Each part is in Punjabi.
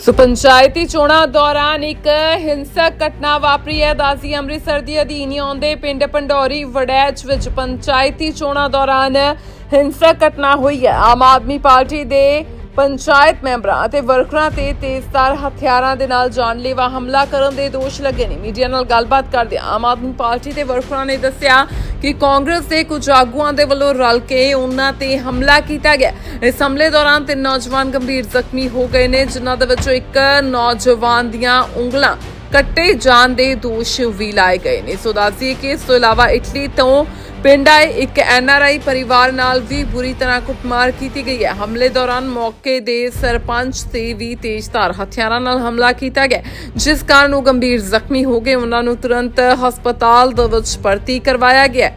ਸੋ ਪੰਚਾਇਤੀ ਚੋਣਾਂ ਦੌਰਾਨ ਇੱਕ ਹਿੰਸਕ ਘਟਨਾ ਵਾਪਰੀ ਹੈ। ਦਾਸੀ ਅੰਮ੍ਰਿਤਸਰ ਦੀ ਅਧੀਨ ਆਉਂਦੇ ਪਿੰਡ ਪੰਡੋਰੀ ਵੜੈਚ ਵਿੱਚ ਪੰਚਾਇਤੀ ਚੋਣਾਂ ਦੌਰਾਨ ਹਿੰਸਕ ਘਟਨਾ ਹੋਈ ਹੈ। ਆਮ ਆਦਮੀ ਪਾਰਟੀ ਦੇ ਪੰਚਾਇਤ ਮੈਂਬਰਾਂ ਅਤੇ ਵਰਕਰਾਂ ਤੇ ਤੇਜ਼ਧਾਰ ਹਥਿਆਰਾਂ ਦੇ ਨਾਲ ਜਾਨਲੇਵਾ ਹਮਲਾ ਕਰਨ ਦੇ ਦੋਸ਼ ਲੱਗੇ ਨੇ। ਮੀਡੀਆ ਨਾਲ ਗੱਲਬਾਤ ਕਰਦੇ ਆਮ ਆਦਮੀ ਪਾਰਟੀ ਦੇ ਵਰਕਰਾਂ ਨੇ ਦੱਸਿਆ ਕਿ ਕਾਂਗਰਸ ਦੇ ਕੁਝ ਆਗੂਆਂ ਦੇ ਵੱਲੋਂ ਰਲ ਕੇ ਉਹਨਾਂ ਤੇ ਹਮਲਾ ਕੀਤਾ ਗਿਆ। ਇਸ ਹਮਲੇ ਦੌਰਾਨ ਤਿੰਨ ਨੌਜਵਾਨ ਗੰਭੀਰ ਜ਼ਖਮੀ ਹੋ ਗਏ ਨੇ, ਜਿਨ੍ਹਾਂ ਦੇ ਵਿੱਚੋਂ ਇੱਕ ਨੌਜਵਾਨ ਦੀਆਂ ਉਂਗਲਾਂ ਕੱਟੇ ਜਾਣ ਦੇ ਦੋਸ਼ ਵੀ ਲਾਏ ਗਏ ਨੇ। ਸੋ ਦੱਸੀਏ ਕਿ ਇਸ ਤੋਂ ਇਲਾਵਾ ਇਟਲੀ ਤੋਂ ਪਿੰਡ ਆਏ ਇੱਕ ਐਨਆਰਆਈ ਪਰਿਵਾਰ ਨਾਲ ਵੀ ਬੁਰੀ ਤਰ੍ਹਾਂ ਕੁੱਟਮਾਰ ਕੀਤੀ ਗਈ ਹੈ। ਹਮਲੇ ਦੌਰਾਨ ਮੌਕੇ ਦੇ ਸਰਪੰਚ ਤੇ ਵੀ ਤੇਜ਼ਧਾਰ ਹਥਿਆਰਾਂ ਨਾਲ ਹਮਲਾ ਕੀਤਾ ਗਿਆ। ਜਿਸ ਕਾਰਨ ਉਹ ਗੰਭੀਰ ਜ਼ਖਮੀ ਹੋ ਗਏ। ਉਹਨਾਂ ਨੂੰ ਤੁਰੰਤ ਹਸਪਤਾਲ ਦੇ ਵਿੱਚ ਭਰਤੀ ਕਰਵਾਇਆ ਗਿਆ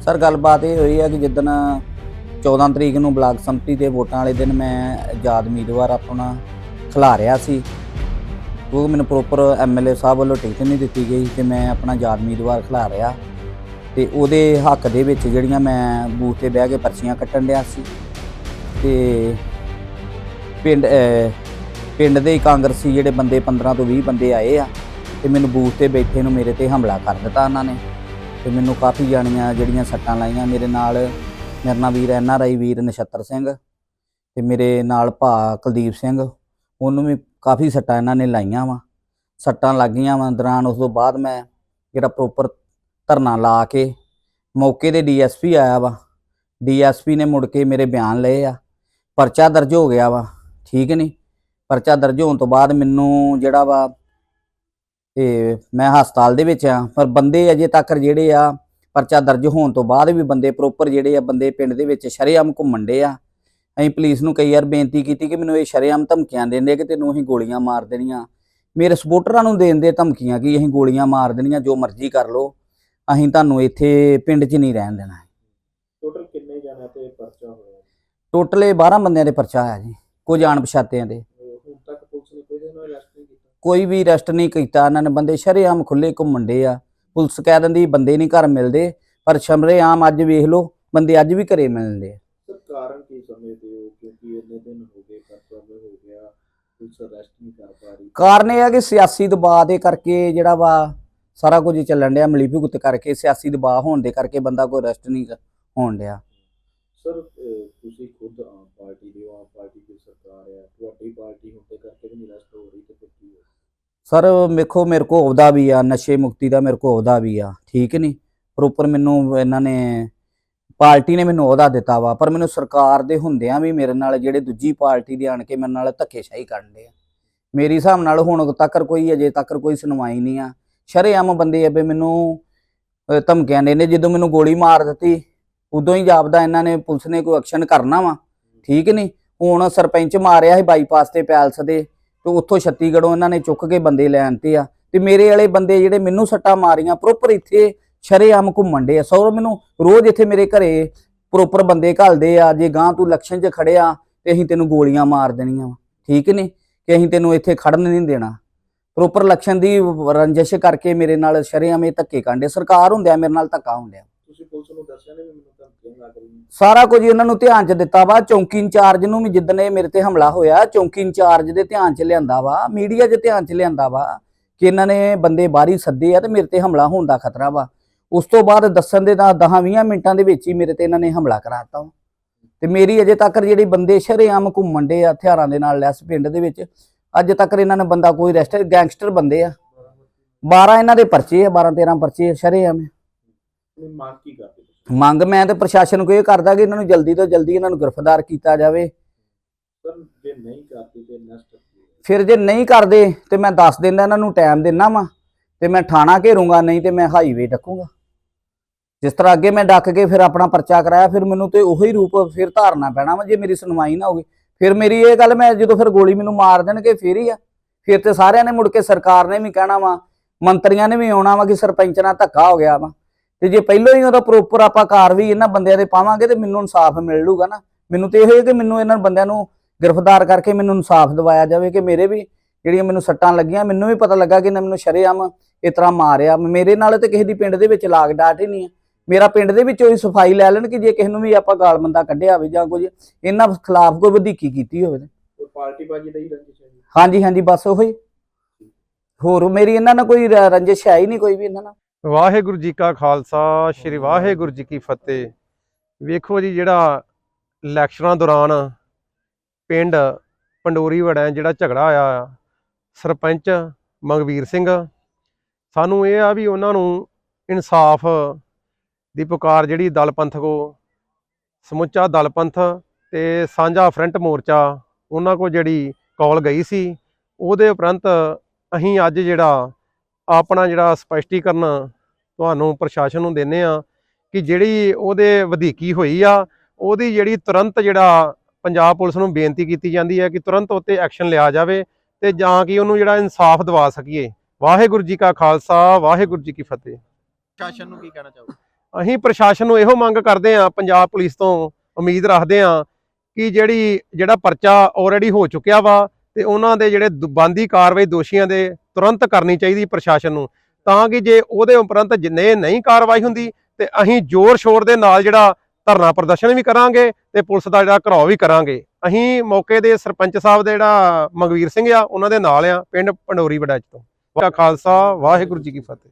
ਸਰ, ਗੱਲਬਾਤ ਇਹ ਹੋਈ ਹੈ ਕਿ ਜਿੱਦਣ 14 ਤਰੀਕ ਨੂੰ ਬਲਾਕ ਸੰਮਤੀ ਦੇ ਵੋਟਾਂ ਵਾਲੇ ਦਿਨ ਮੈਂ ਆਜ਼ਾਦ ਉਮੀਦਵਾਰ ਆਪਣਾ ਖਿਲਾ ਰਿਹਾ ਸੀ। ਉਹ ਮੈਨੂੰ ਪ੍ਰੋਪਰ ਐਮਐਲਏ ਸਾਹਿਬ ਵੱਲੋਂ ਟਿਕਟ ਨਹੀਂ ਦਿੱਤੀ ਗਈ ਤੇ ਮੈਂ ਆਪਣਾ ਯਾਦ ਉਮੀਦਵਾਰ ਖਿਲਾ ਰਿਹਾ। ਤੇ ਉਹਦੇ ਹੱਕ ਦੇ ਵਿੱਚ ਜਿਹੜੀਆਂ ਮੈਂ ਬੂਥ ਤੇ ਬਹਿ ਕੇ ਪਰਚੀਆਂ ਕੱਟਣ ਡਿਆ ਸੀ। ਤੇ ਪਿੰਡ ਪਿੰਡ ਦੇ ਕਾਂਗਰਸੀ ਜਿਹੜੇ ਬੰਦੇ 15 ਤੋਂ 20 ਬੰਦੇ ਆਏ ਆ, ਤੇ ਮੈਨੂੰ ਬੂਥ ਤੇ ਬੈਠੇ ਨੂੰ ਮੇਰੇ ਤੇ ਹਮਲਾ ਕਰ ਦਿੱਤਾ ਉਹਨਾਂ ਨੇ। ਤੇ ਮੈਨੂੰ ਕਾਫੀ ਜਾਣੀਆਂ ਜਿਹੜੀਆਂ ਸੱਟਾਂ ਲਾਈਆਂ, ਮੇਰੇ ਨਾਲ ਮੇਰਾ ਨਾਂ ਵੀਰ ਐਨ ਆਰ ਆਈ, ਵੀਰ ਨਛੱਤਰ ਸਿੰਘ ਤੇ ਮੇਰੇ ਨਾਲ ਭਾ ਕੁਲਦੀਪ ਸਿੰਘ, ਉਹਨੂੰ ਵੀ ਕਾਫੀ ਸੱਟਾਂ ਇਹਨਾਂ ਨੇ ਲਾਈਆਂ ਵਾ। ਸੱਟਾਂ ਲੱਗੀਆਂ ਵਾ ਦੌਰਾਨ, ਉਸ ਤੋਂ ਬਾਅਦ ਮੈਂ ਜਿਹੜਾ ਪ੍ਰੋਪਰ ਧਰਨਾ ਲਾ ਕੇ ਮੌਕੇ ਤੇ ਡੀਐਸਪੀ ਆਇਆ ਵਾ। ਡੀਐਸਪੀ ਨੇ ਮੁੜ ਕੇ ਮੇਰੇ ਬਿਆਨ ਲਏ ਆ। ਪਰਚਾ ਦਰਜ ਹੋ ਗਿਆ ਵਾ, ਠੀਕ ਨਹੀਂ ਪਰਚਾ ਦਰਜ ਹੋਣ ਤੋਂ ਬਾਅਦ ਮੈਨੂੰ ਜਿਹੜਾ ਵਾ ਤੇ ਮੈਂ ਹਸਪਤਾਲ ਦੇ ਵਿੱਚ ਆ, ਪਰ ਬੰਦੇ ਅਜੇ ਤੱਕ ਜਿਹੜੇ ਆ, ਪਰਚਾ ਦਰਜ ਹੋਣ ਤੋਂ ਬਾਅਦ ਵੀ ਬੰਦੇ ਪ੍ਰੋਪਰ ਜਿਹੜੇ ਆ, ਬੰਦੇ ਪਿੰਡ ਦੇ ਵਿੱਚ ਸ਼ਰੇਆਮ ਘੁੰਮਣ ਡੇ ਆ। ਅਸੀਂ ਪੁਲਿਸ ਨੂੰ ਕਈ ਵਾਰ ਬੇਨਤੀ ਕੀਤੀ ਕਿ ਮੈਨੂੰ ਇਹ ਸ਼ਰੇਆਮ ਧਮਕੀਆਂ ਦਿੰਦੇ ਕਿ ਤੈਨੂੰ ਅਸੀਂ ਗੋਲੀਆਂ ਮਾਰ ਦੇਣੀਆਂ। ਮੇਰੇ ਸਪੋਰਟਰਾਂ ਨੂੰ ਦੇਣ ਦੇ ਧਮਕੀਆਂ ਕਿ ਅਸੀਂ ਗੋਲੀਆਂ ਮਾਰ ਦੇਣੀਆਂ ਜੋ ਮਰਜ਼ੀ ਕਰ ਲਓ। ਅਸੀਂ ਤੁਹਾਨੂੰ ਇੱਥੇ ਪਿੰਡ 'ਚ ਨਹੀਂ ਰਹਿਣ ਦੇਣਾ। ਟੋਟਲ ਕਿੰਨੇ ਜਣਿਆਂ ਤੇ ਪਰਚਾ ਹੋਇਆ? ਟੋਟਲ ਇਹ 12 ਬੰਦਿਆਂ ਦੇ ਪਰਚਾ ਆਇਆ ਜੀ ਕੁਝ ਜਾਣ ਪਛਾਤਿਆਂ ਦੇ। ਅਹ ਹੁਣ ਤੱਕ ਪੁਲਿਸ ਨੇ ਕੋਈ ਨੂੰ ਅਰੈਸਟ ਨਹੀਂ ਕੀਤਾ? ਕੋਈ ਵੀ ਅਰੈਸਟ ਨਹੀਂ ਕੀਤਾ। ਇਹਨਾਂ ਨੇ ਬੰਦੇ ਸ਼ਰੇਆਮ ਖੁੱਲੇ ਘੁੰਮਣ ਡੇ ਆ। ਪੁਲਿਸ ਕਹਿ ਦਿੰਦੀ ਬੰਦੇ ਨਹੀਂ ਘਰ ਮਿਲਦੇ ਪਰ ਸ਼ਮਰੇਆਮ ਅੱਜ ਵੇਖ ਲਓ ਬੰਦੇ ਅੱਜ ਵੀ ਘਰੇ ਮਿਲਦੇ ਆ ਸਰ ਕਾਰਨ ਕੀ ਸਮਝਦੇ ਹੋ ਕਿਉਂਕਿ ਇੰਨੇ ਦਿਨ ਹੋ ਗਏ ਪਰਚਾ ਵੀ ਹੋ ਗਿਆ ਪੁਲਿਸ ਅਰੈਸਟ ਨਹੀਂ ਕਰ ਪਾ ਰਹੀ। ਕਾਰਨ ਇਹ ਆ ਕਿ ਸਿਆਸੀ ਦਬਾਅ ਦੇ ਕਰਕੇ ਜਿਹੜਾ ਵਾ ਸਾਰਾ ਕੁਝ ਚੱਲਣ ਡਿਆ ਮਿਲੀ ਭੁਗਤ ਕਰਕੇ ਸਿਆਸੀ ਦਬਾਅ ਹੋਣ ਦੇ ਕਰਕੇ ਬੰਦਾ ਕੋਈ ਅਰੈਸਟ ਨਹੀਂ ਹੋਣ ਡਿਆ। ਸਰ ਤੁਸੀਂ ਖੁਦ ਆਮ ਪਾਰਟੀ ਦੇ ਹੋ ਆਮ ਪਾਰਟੀ ਦੀ ਸਰਕਾਰ ਹੈ ਤੁਹਾਡੀ ਪਾਰਟੀ ਹੁੰਦੇ ਕਰਕੇ ਵੀ ਨਹੀਂ ਅਰੈਸਟ ਹੋ ਰਹੀ ਤੇ ਫਿਰ ਕੀ ਹੋ ਸਰ ਵੇਖੋ ਮੇਰੇ ਕੋ ਅਹੁਦਾ ਵੀ ਆ ਨਸ਼ੇ ਮੁਕਤੀ ਦਾ ਮੇਰੇ ਕੋ ਅਹੁਦਾ ਵੀ ਆ ਠੀਕ ਨਹੀਂ? ਪ੍ਰੋਪਰ ਮੈਨੂੰ ਇਹਨਾਂ ਨੇ ਪਾਰਟੀ ਨੇ ਮੈਨੂੰ ਅਹੁਦਾ ਦਿੱਤਾ ਵਾ, ਪਰ ਮੈਨੂੰ ਸਰਕਾਰ ਦੇ ਹੁੰਦਿਆਂ ਵੀ ਮੇਰੇ ਨਾਲ ਜਿਹੜੇ ਦੂਜੀ ਪਾਰਟੀ ਦੇ ਆਣ ਕੇ ਮੇਰੇ ਨਾਲ ਧੱਕੇਸ਼ਾਹੀ ਕਰਨ ਦੇ ਆ। ਮੇਰੀ ਹਿਸਾਬ ਨਾਲ ਹੁਣ ਤੱਕ ਕੋਈ, ਅਜੇ ਤੱਕ ਕੋਈ ਸੁਣਵਾਈ ਨਹੀਂ ਆ। ਸ਼ਰੇਆਮ ਬੰਦੇ ਆ ਮੈਨੂੰ ਧਮਕੀਆਂ ਦੇ ਨੇ ਜਦੋਂ ਮੈਨੂੰ ਗੋਲੀ ਮਾਰ ਦਿੱਤੀ, ਉਦੋਂ ਹੀ ਜਾਪਦਾ ਇਹਨਾਂ ਨੇ ਪੁਲਿਸ ਨੇ ਕੋਈ ਐਕਸ਼ਨ ਕਰਨਾ ਵਾ, ਠੀਕ ਨਹੀਂ? ਹੁਣ ਸਰਪੰਚ ਮਾਰਿਆ ਸੀ ਬਾਈਪਾਸ ਤੇ ਪੈਲਸ ਦੇ, ਤੇ ਉੱਥੋਂ ਛੱਤੀਗੜ੍ਹੋਂ ਇਹਨਾਂ ਨੇ ਚੁੱਕ ਕੇ ਬੰਦੇ ਲੈਣ ਤੇ ਆ। ਤੇ ਮੇਰੇ ਵਾਲੇ ਬੰਦੇ ਜਿਹੜੇ ਮੈਨੂੰ ਸੱਟਾਂ ਮਾਰੀਆਂ, ਪ੍ਰੋਪਰ ਇੱਥੇ ਸ਼ਰੇਆਮ ਘੁੰਮਣ ਦੇ ਆ। ਸੌਰ ਮੈਨੂੰ ਰੋਜ਼ ਇੱਥੇ ਮੇਰੇ ਘਰੇ ਪ੍ਰੋਪਰ ਬੰਦੇ ਘੱਲਦੇ ਆ ਜੇ ਗਾਂ ਤੂੰ ਇਲੈਕਸ਼ਨ 'ਚ ਖੜਿਆ ਤੇ ਅਸੀਂ ਤੈਨੂੰ ਗੋਲੀਆਂ ਮਾਰ ਦੇਣੀਆਂ ਵਾ। ਠੀਕ ਨਹੀਂ ਕਿ ਅਸੀਂ ਤੈਨੂੰ ਇੱਥੇ ਖੜਨ ਨਹੀਂ ਦੇਣਾ। ਪ੍ਰੋਪਰ ਇਲੈਕਸ਼ਨ ਦੀ ਰੰਜਿਸ਼ ਕਰਕੇ ਮੇਰੇ ਨਾਲ ਸ਼ਰੇਆਮ ਇਹ ਧੱਕੇ ਕਾਂਡੇ। ਸਰਕਾਰ ਹੁੰਦਿਆ ਮੇਰੇ ਨਾਲ ਧੱਕਾ ਹੁੰਦਿਆ। ਤੁਸੀਂ ਪੁਲਿਸ ਨੂੰ ਦੱਸਿਆ ਨਹੀਂ ਵੀ ਮੈਨੂੰ ਧਮਕੀਆਂ ਲੱਗ ਰਹੀਆਂ ਸਾਰਾ ਕੁਝ ਇਹਨਾਂ ਨੂੰ ਧਿਆਨ 'ਚ ਦਿੱਤਾ ਵਾ। ਚੌਂਕੀ ਇੰਚਾਰਜ ਨੂੰ ਵੀ ਜਿੱਦਣ ਇਹ ਮੇਰੇ ਤੇ ਹਮਲਾ ਹੋਇਆ ਚੌਂਕੀ ਇੰਚਾਰਜ ਦੇ ਧਿਆਨ 'ਚ ਲਿਆਂਦਾ ਵਾ। ਮੀਡੀਆ 'ਚ ਧਿਆਨ 'ਚ ਲਿਆਂਦਾ ਵਾ ਕਿ ਇਹਨਾਂ ਨੇ ਬੰਦੇ ਬਾਹਰੀ ਸੱਦੇ ਆ ਤੇ ਮੇਰੇ ਤੇ ਹਮਲਾ ਹੋਣ ਦਾ ਖਤਰਾ ਵਾ। ਉਸ ਤੋਂ ਬਾਅਦ ਦੱਸਣ ਦੇ ਤਾਂ 10-20 ਮਿੰਟਾਂ ਦੇ ਵਿੱਚ ਹੀ ਮੇਰੇ ਤੇ ਇਹਨਾਂ ਨੇ ਹਮਲਾ ਕਰਾਤਾ ਵਾ। ਤੇ ਮੇਰੀ ਅਜੇ ਤੱਕ ਜਿਹੜੀ ਬੰਦੇ ਸ਼ਰੇਆਮ ਘੁੰਮਣ ਦੇ ਆ ਹਥਿਆਰਾਂ ਦੇ ਨਾਲ ਲੈਸ ਪਿੰਡ ਦੇ ਵਿੱਚ ਅੱਜ ਤੱਕ ਇਹਨਾਂ ਨੇ ਬੰਦਾ ਕੋਈ ਰੈਸਟ ਗੈਂਗਸਟਰ ਬੰਦੇ ਆ। 12 ਇਹਨਾਂ ਦੇ ਪਰਚੇ ਆ 12-13 ਪਰਚੇ ਸ਼ਰੇਆਮ ਮੰਗ ਕੀ ਕਰਦੇ ਮੰਗ ਮੈਂ ਤੇ ਪ੍ਰਸ਼ਾਸਨ ਕੋ ਇਹ ਕਰਦਾ ਕਿ ਇਹਨਾਂ ਨੂੰ ਜਲਦੀ ਤੋਂ ਜਲਦੀ ਇਹਨਾਂ ਨੂੰ ਗ੍ਰਿਫਤਾਰ ਕੀਤਾ ਜਾਵੇ। ਸਰ ਜੇ ਨਹੀਂ ਕਰਦੇ ਤੇ ਨੈਕਸਟ ਫਿਰ ਜੇ ਨਹੀਂ ਕਰਦੇ ਤੇ ਮੈਂ ਦੱਸ ਦਿੰਦਾ ਇਹਨਾਂ ਨੂੰ ਟਾਈਮ ਦਿੰਦਾ ਵਾਂ ਤੇ ਮੈਂ ਥਾਣਾ ਘੇਰੂੰਗਾ ਨਹੀਂ ਤੇ ਮੈਂ ਹਾਈਵੇ ਡੱਕੂੰਗਾ। ਜਿਸ ਤਰ੍ਹਾਂ ਅੱਗੇ ਮੈਂ ਡੱਕ ਕੇ ਫਿਰ ਆਪਣਾ ਪਰਚਾ ਕਰਾਇਆ, ਫਿਰ ਮੈਨੂੰ ਤੇ ਉਹੀ ਰੂਪ ਫਿਰ ਧਾਰਨਾ ਪੈਣਾ ਵਾ, ਜੇ ਮੇਰੀ ਸੁਣਵਾਈ ਨਾ ਹੋਗੀ ਫਿਰ ਮੇਰੀ ਇਹ ਗੱਲ ਮੈਂ ਜਦੋਂ ਫਿਰ ਗੋਲੀ ਮੈਨੂੰ ਮਾਰ ਦੇਣਗੇ, ਫਿਰ ਹੀ ਆ। ਫਿਰ ਤੇ ਸਾਰਿਆਂ ਨੇ ਮੁੜ ਕੇ ਸਰਕਾਰ ਨੇ ਵੀ ਕਹਿਣਾ ਵਾ, ਮੰਤਰੀਆਂ ਨੇ ਵੀ ਆਉਣਾ ਵਾ ਕਿ ਸਰਪੰਚ ਨਾਲ ਧੱਕਾ ਹੋ ਗਿਆ ਵਾ। ਤੇ ਜੇ ਪਹਿਲਾਂ ਹੀ ਉਹਦਾ ਪ੍ਰੋਪਰ ਆਪਾਂ ਕਾਰਵਾਈ ਇਹਨਾਂ ਬੰਦਿਆਂ ਦੇ ਪਾਵਾਂਗੇ ਤੇ ਮੈਨੂੰ ਇਨਸਾਫ ਮਿਲ ਲੂਗਾ ਨਾ। ਮੈਨੂੰ ਤੇ ਇਹ ਹੈ ਕਿ ਮੈਨੂੰ ਇਹਨਾਂ ਬੰਦਿਆਂ ਨੂੰ ਗ੍ਰਿਫਤਾਰ ਕਰਕੇ ਮੈਨੂੰ ਇਨਸਾਫ ਦਿਵਾਇਆ ਜਾਵੇ ਕਿ ਮੇਰੇ ਵੀ ਜਿਹੜੀਆਂ ਮੈਨੂੰ ਸੱਟਾਂ ਲੱਗੀਆਂ, ਮੈਨੂੰ ਵੀ ਪਤਾ ਲੱਗਾ ਕਿ ਇਹਨਾਂ ਮੈਨੂੰ ਸ਼ਰੇਆਮ ਇਸ ਤਰ੍ਹਾਂ ਮਾਰਿਆ। ਮੇਰੇ ਨਾਲ ਤੇ ਕਿਸੇ ਦੀ ਪਿੰਡ ਦੇ ਵਿੱਚ ਲਾਗ ਡਾਟ ਹੀ ਨਹੀਂ ਆ। ਮੇਰਾ ਪਿੰਡ ਦੇ ਵਿੱਚੋਂ ਹੀ ਸਫ਼ਾਈ ਲੈ ਲੈਣ ਕਿ ਜੇ ਕਿਸੇ ਨੂੰ ਵੀ ਆਪਾਂ ਗਾਲ ਮੰਦਾ ਕੱਢਿਆ ਹੋਵੇ ਜਾਂ ਕੁਝ ਇਹਨਾਂ ਖਿਲਾਫ ਕੋਈ ਵਧੀਕੀ ਕੀਤੀ ਹੋਵੇ ਪਾਰਟੀ ਬਾਜੀ ਦਾ ਹੀ ਰੰਜਿਸ਼ ਹੈ ਹਾਂਜੀ ਹਾਂਜੀ ਬਸ ਉਹੀ। ਹੋਰ ਮੇਰੀ ਇਹਨਾਂ ਨਾਲ ਕੋਈ ਰੰਜਿਸ਼ ਹੈ ਹੀ ਨਹੀਂ ਕੋਈ ਵੀ ਇਹਨਾਂ ਨਾਲ। ਵਾਹਿਗੁਰੂ ਜੀ ਕਾ ਖਾਲਸਾ ਸ੍ਰੀ ਵਾਹਿਗੁਰੂ ਜੀ ਕੀ ਫਤਿਹ। ਵੇਖੋ ਜੀ ਜਿਹੜਾ ਇਲੈਕਸ਼ਨਾਂ ਦੌਰਾਨ ਪਿੰਡ ਪੰਡੋਰੀ ਵੜਾ ਜਿਹੜਾ ਝਗੜਾ ਆਇਆ ਸਰਪੰਚ ਮੰਗਵੀਰ ਸਿੰਘ। ਸਾਨੂੰ ਇਹ ਆ ਵੀ ਉਹਨਾਂ ਨੂੰ ਇਨਸਾਫ ਦੀ ਪੁਕਾਰ ਜਿਹੜੀ ਦਲ ਪੰਥ ਕੋ, ਸਮੁੱਚਾ ਦਲ ਪੰਥ ਤੇ ਸਾਂਝਾ ਫਰੰਟ ਮੋਰਚਾ, ਉਹਨਾਂ ਕੋ ਜਿਹੜੀ ਕਾਲ ਗਈ ਸੀ, ਉਹਦੇ ਉਪਰੰਤ ਅਸੀਂ ਅੱਜ ਜਿਹੜਾ ਆਪਣਾ ਜਿਹੜਾ ਸਪਸ਼ਟੀਕਰਨ ਤੁਹਾਨੂੰ ਪ੍ਰਸ਼ਾਸਨ ਨੂੰ ਦਿੰਨੇ ਆ ਕਿ ਜਿਹੜੀ ਉਹਦੇ ਵਧੀਕੀ ਹੋਈ ਆ, ਉਹਦੀ ਜਿਹੜੀ ਤੁਰੰਤ ਜਿਹੜਾ ਪੰਜਾਬ ਪੁਲਿਸ ਨੂੰ ਬੇਨਤੀ ਕੀਤੀ ਜਾਂਦੀ ਹੈ ਕਿ ਤੁਰੰਤ ਉੱਤੇ ਐਕਸ਼ਨ ਲਿਆ ਜਾਵੇ ਤੇ ਜਾਂ ਕਿ ਉਹਨੂੰ ਜਿਹੜਾ ਇਨਸਾਫ ਦਿਵਾ ਸਕੀਏ। ਵਾਹਿਗੁਰੂ ਜੀ ਕਾ ਖਾਲਸਾ, ਵਾਹਿਗੁਰੂ ਜੀ ਕੀ ਫਤਿਹ। ਪ੍ਰਸ਼ਾਸਨ ਨੂੰ ਕੀ ਕਹਿਣਾ ਚਾਹੋਗੇ? ਅਸੀਂ ਪ੍ਰਸ਼ਾਸਨ ਨੂੰ ਇਹੋ ਮੰਗ ਕਰਦੇ ਹਾਂ, ਪੰਜਾਬ ਪੁਲਿਸ ਤੋਂ ਉਮੀਦ ਰੱਖਦੇ ਹਾਂ ਕਿ ਜਿਹੜੀ, ਜਿਹੜਾ ਪਰਚਾ ਆਲਰੇਡੀ ਹੋ ਚੁੱਕਿਆ ਵਾ ਤੇ ਉਹਨਾਂ ਦੇ ਜਿਹੜੇ ਦ- ਕਾਰਵਾਈ ਦੋਸ਼ੀਆਂ ਦੇ ਤੁਰੰਤ ਕਰਨੀ ਚਾਹੀਦੀ ਪ੍ਰਸ਼ਾਸਨ ਨੂੰ, ਤਾਂ ਕਿ ਜੇ ਉਹਦੇ ਉਪਰੰਤ ਜਿੰਨੇ ਨਹੀਂ ਕਾਰਵਾਈ ਹੁੰਦੀ ਤੇ ਅਸੀਂ ਜ਼ੋਰ ਸ਼ੋਰ ਦੇ ਨਾਲ ਜਿਹੜਾ ਧਰਨਾ ਪ੍ਰਦਰਸ਼ਨ ਵੀ ਕਰਾਂਗੇ ਤੇ ਪੁਲਿਸ ਦਾ ਜਿਹੜਾ ਘਰਾਓ ਵੀ ਕਰਾਂਗੇ। ਅਸੀਂ ਮੌਕੇ ਦੇ ਸਰਪੰਚ ਸਾਹਿਬ ਦੇ ਜਿਹੜਾ ਮੰਗਵੀਰ ਸਿੰਘ ਆ, ਉਹਨਾਂ ਦੇ ਨਾਲ ਆ, ਪਿੰਡ ਪੰਡੋਰੀ ਵੜੈਚ ਤੋਂ। ਵਾਹਿਗੁਰੂ ਖਾਲਸਾ ਵਾਹਿਗੁਰੂ ਜੀ ਕੀ ਫਤਿਹ।